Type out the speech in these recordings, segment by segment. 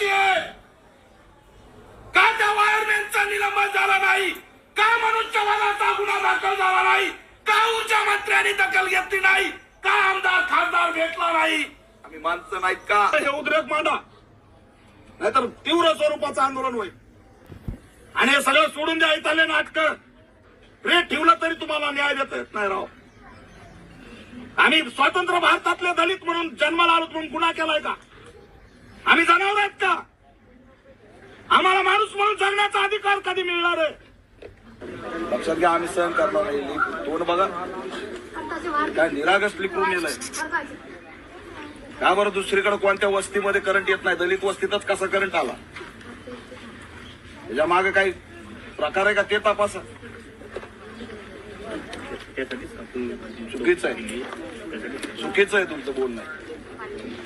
बाकी आहे का त्या वायरमॅनचा निलंबन झाला नाही. का मनुष्यवादाचा गुन्हा दाखल झाला नाही? का ऊर्जा मंत्र्यांनी दखल घेतली नाही? का आमदार खासदार भेटला नाही? आम्ही माणसं नाहीत का? हे उद्रेक मांडा. नाहीतर तीव्र स्वरूपाचं आंदोलन होईल. आणि हे सगळं सोडून द्या इथले नाटक. रेट ठेवलं तरी तुम्हाला न्याय देता येत नाही राव. आम्ही स्वतंत्र भारतातले दलित म्हणून जन्माला आलो म्हणून गुन्हा केलाय का? आम्ही जनावर आहेत का? आम्हाला माणूस म्हणून जगण्याचा अधिकार कधी मिळणार आहे? लक्षात घ्या आम्ही सहन करणार नाही. तोंड बघा. काय निरागस लिकरून नेलंय. का बरं दुसरीकडे कोणत्या वस्तीमध्ये करंट येत नाही? दलित वस्तीतच कसा करंट आला? त्याच्यामागे काही प्रकार आहे का? ते तपासा. चुकीचं आहे. चुकीचं आहे तुमचं बोलणं.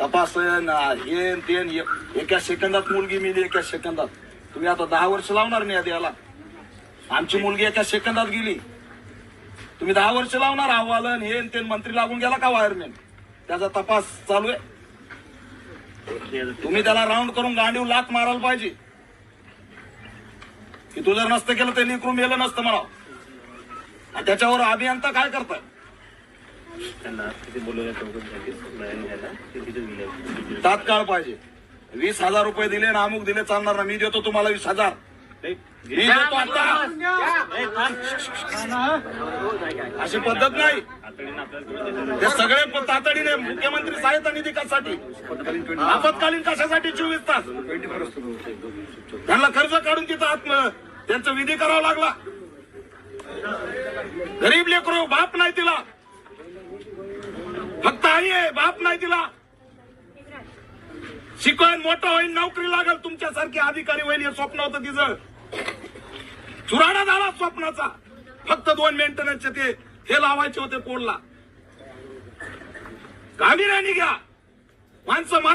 तपास ना हे तेन ते एका सेकंदात मुलगी मिली एका सेकंदात. तुम्ही आता दहा वर्ष लावणार नाही आधी याला. आमची मुलगी एका सेकंदात गेली. तुम्ही दहा वर्ष लावणार अहवाल हे ते मंत्री लागून गेला का वायरमॅन? त्याचा तपास चालू आहे. तुम्ही त्याला राऊंड करून गांडीव लात मारायला पाहिजे. की तू जर नसतं केलं ते लिकरून गेलं नसतं मला आणि त्याच्यावर अभियंता काय करताय त्यांना तिथे बोलवल्या तात्काळ पाहिजे. वीस हजार रुपये दिले ना अमुक दिले चालणार ना मी देतो तुम्हाला वीस हजार. मी देतो आता. अशी पद्धत नाही. ते सगळे तातडीने मुख्यमंत्री सहायता निधी कशासाठी आपत्कालीन कशासाठी चोवीस तास? त्यांना कर्ज काढून तिथं आत्म त्यांचा विधी करावा लागला. गरीब लेकरो बाप नाही तिला. नाही दिला. शिकवून मोठं होईल नोकरी लागेल तुमच्यासारखे अधिकारी होईल हे स्वप्न होतं तिचं. चुराडा झाला स्वप्नाचा. फक्त दोन मेंटेनन्सचे ते हे लावायचे होते पोलला गांभीर्याने घ्या. माणसं मरा